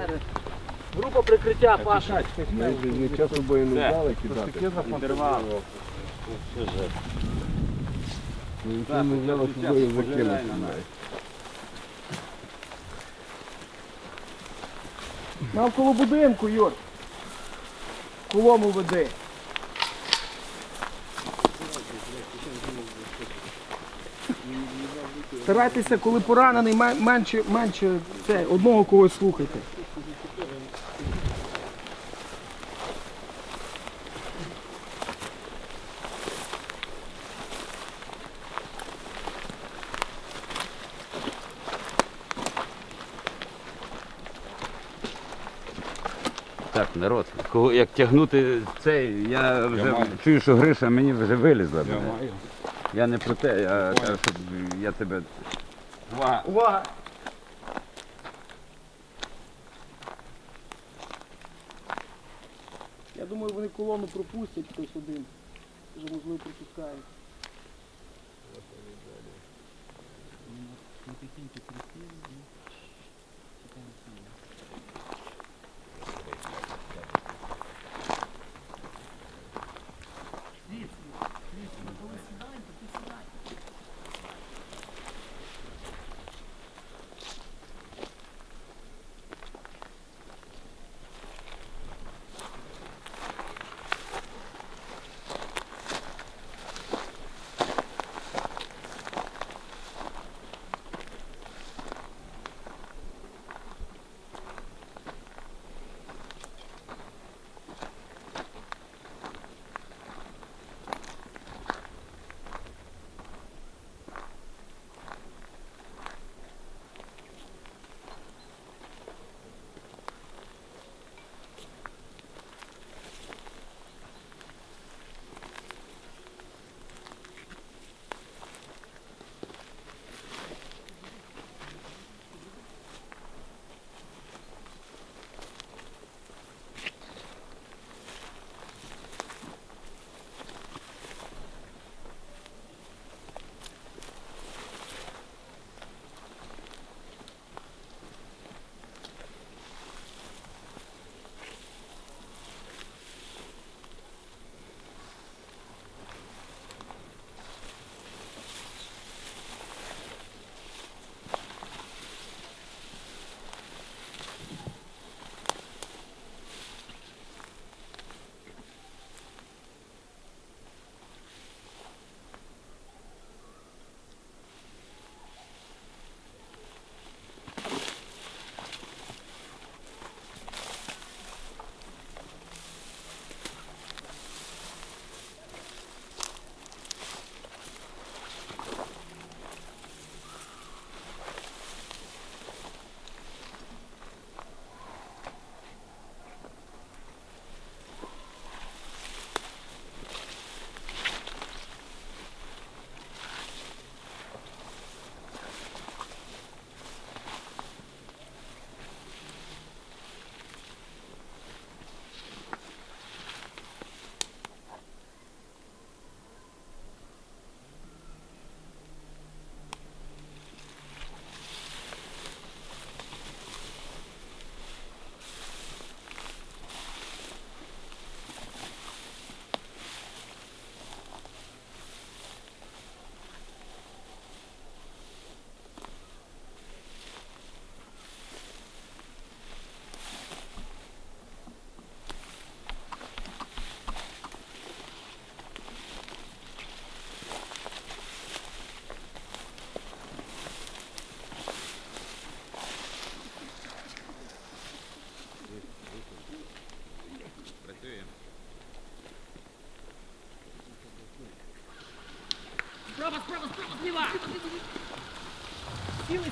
Офіцери. Група прикриття, Паша. Ми часу бою не дали кидати. Інтервал. Ми нічого не взяли з собою закинути. Навколо будинку, Юр. Колому веди. Старайтеся, коли поранений, менше, менше це, одного когось слухайте. Так, народ, кого як тягнути цей, я вже чую, що Гриша мені вже вилізла. Я, я не про те, я кажу, щоб я тебе. Увага! Увага! Я думаю, вони колону пропустять хтось один. Вже можливо пропускають. Справа,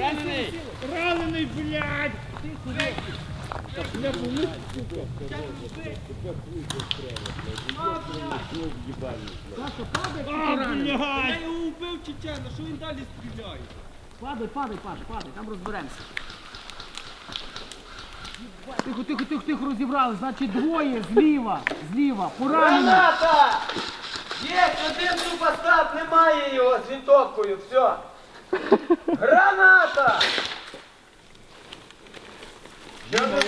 зліва! Ранений, блядь! Я його убив чечено, що він далі стріляє? Падай, падай, падай, падай, там розберемося. Тихо, тихо, тихо, тихо, розібрали. Значить, двоє зліва, зліва, поранені. Граната! Є один супостат, немає його з вінтовкою, все. Граната! Що ви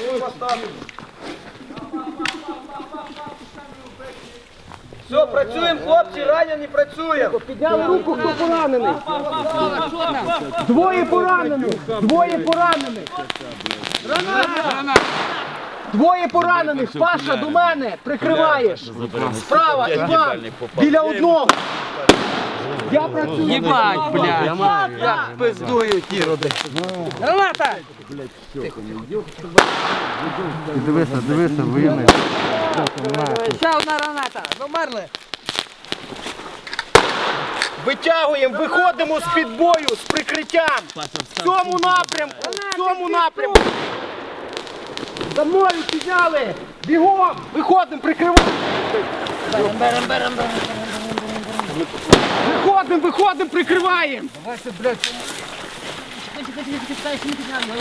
Все, працюємо, хлопці, ранені працюємо. Підняли руку, хто поранений. Двоє поранених. Двоє поранених. Двоє поранених. Паша до мене. Прикриваєш. Справа, Іван. Біля одного. Я працюю. Єбать, блядь. Як пиздують ті роди. Граната! Дивися, дивися, воєнний. Ще одна граната. Замерли. Витягуємо, виходимо з під бою, з прикриттям. В цьому напрямку, в цьому напрямку. За мною підняли. Бігом, виходимо, прикриваємо. Виходимо, виходимо, прикриваємо.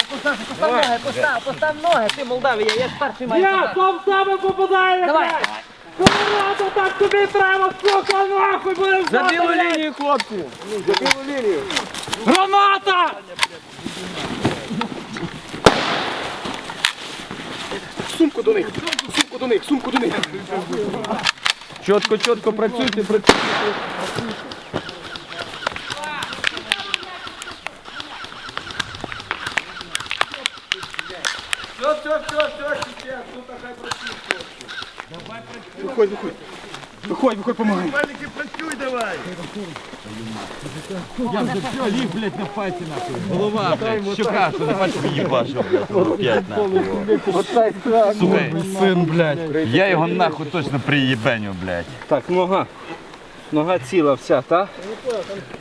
Постав ноги, постав, постав ноги, ти Молдавія, я ж перший маю. Я сам в себе попадаю, Давай. блядь! Колорадо, так тобі треба, сука, нахуй будемо За білу лінію, хлопці. Граната! Сумку до них, сумку до них, сумку до них. Чітко, чітко працюйте, працюйте. Все, все, все, все, сейчас, тут хай працює. Виходь, виходь. Виходь, виходь, помагай. Голова, блядь, щука, що на пальці їбашу, блядь, п'ять нахуй. Сука, син, блядь. Я його нахуй точно приїбеню, блядь. Так, нога. Нога ціла вся, так?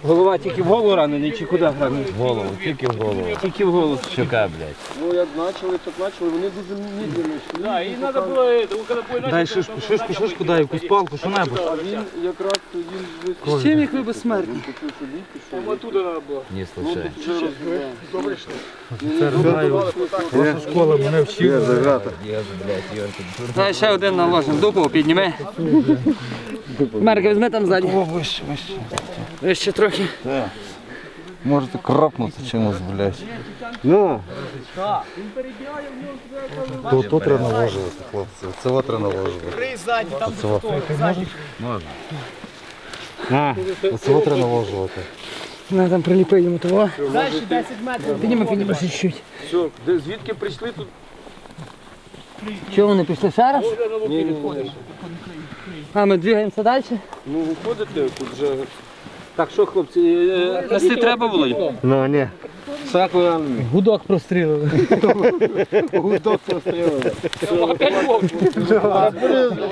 Голова тільки в голову ранений чи куди ранений? В голову, тільки в голову. Тільки в голову. Щука, блядь. Ну як почали, так почали, вони дуже медленно йшли. Да, і треба було, коли поїхали, Дай шишку, шишку, шишку, дай якусь палку, що небудь. А він якраз він З чим їх ви безсмертні? пішов. оттуда треба було. Не случай. Школа мене вчила. Загата. Дай ще один наложимо. Дупу підніми. Мерка, візьми там далі? О, вище, вище. Вище трохи. Так. Можете крапнути чимось, блядь. Ну. То тут тренаважувати, хлопці. Це вот тренаважувати. там Можна? Можна. Оце вот тренаважувати. На, там приліпи йому того. Далі 10 метрів. Підніми, підніми чуть-чуть. Все, звідки прийшли, тут Чого вони пішли ще раз? Ні, ні, ні. А ми двигаємося далі? Ну, виходите, тут вже. Так, що, хлопці, е, нести треба було? Ну, ні. Саку ранений. Гудок прострілили.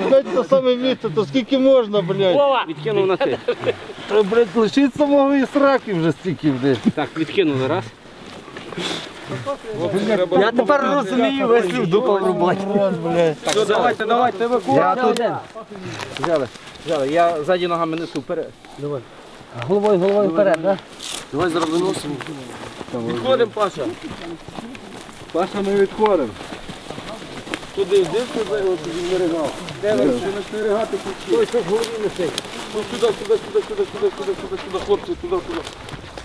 Блядь, то саме місце, то скільки можна, блядь. Відкинув на ти. Блядь, лишіть самого і сраки вже стільки, блядь. Так, відкинули раз. Я тепер розумію весь дупа в роботі. Все, давайте, давайте. Я тут. Взяли, взяли. Я ззаді ногами несу вперед. Головою, головою вперед, так? Давай зараз виносимо. Відходимо, Паша. Паша, ми відходимо. Туди йди, туди, от він не ригав. Де ви? не ригати Той, що в голові несе. Ну, сюди, сюди, сюди, сюди, сюди, сюди, сюди, сюди, хлопці, туди, туди.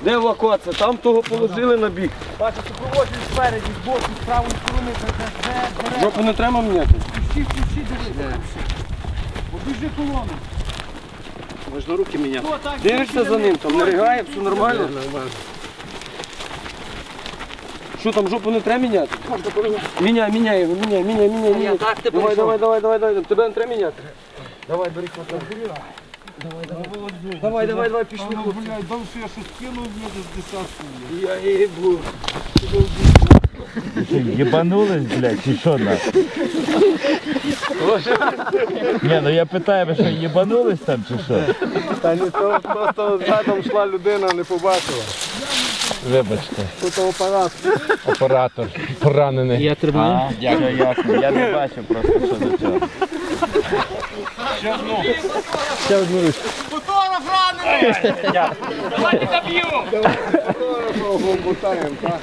Де евакуація? Там того положили на бік. Бачу, супроводжують спереді, з боку, з правої сторони. Це де. Жопу не треба міняти? Ключі, ключі, диви. Обіжи колону. Можна руки міняти. Хто так? Дивишся за ним, там не ригає, все нормально? Що там жопу не треба міняти? Міняй, міняй його, міняй, міняй, міняй, міняй. так ти Давай, давай, давай, давай, давай. Тебе не треба міняти. Давай, бери хватай. Давай, давай, давай, давай, пішли. хлопці. Блядь, дам, що я щось кинув, блядь, з десятку. Я їбу. Єбанулись, блядь, чи що нахуй? Ні, ну я питаю, ви що єбанулись там чи що? Та ні, то просто задом йшла людина, не побачила. Вибачте, Тут апарат. оператор поранений. Я тримаю. А, дякую, ясно. Я не бачив просто, що до цього. Ще одну. Ще одну ручку. Фотограф ранений! Давайте доб'ємо! Фотографа обмотаємо, так?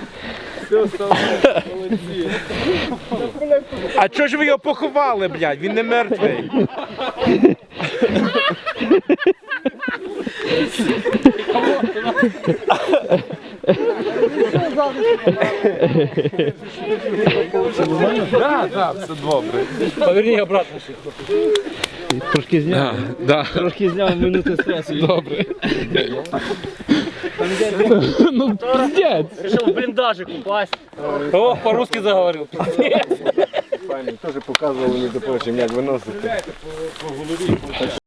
А чого ж ви його поховали, блядь? Він не мертвий. Так, так, все добре. Поверни обратно. Трошки зняв. Да. Трошки зняв минути стресу. Добре. Ну, пиздець. Решил в блиндажик упасть. О, по-русски заговорил. Теж показував мені, допустим, як виносити.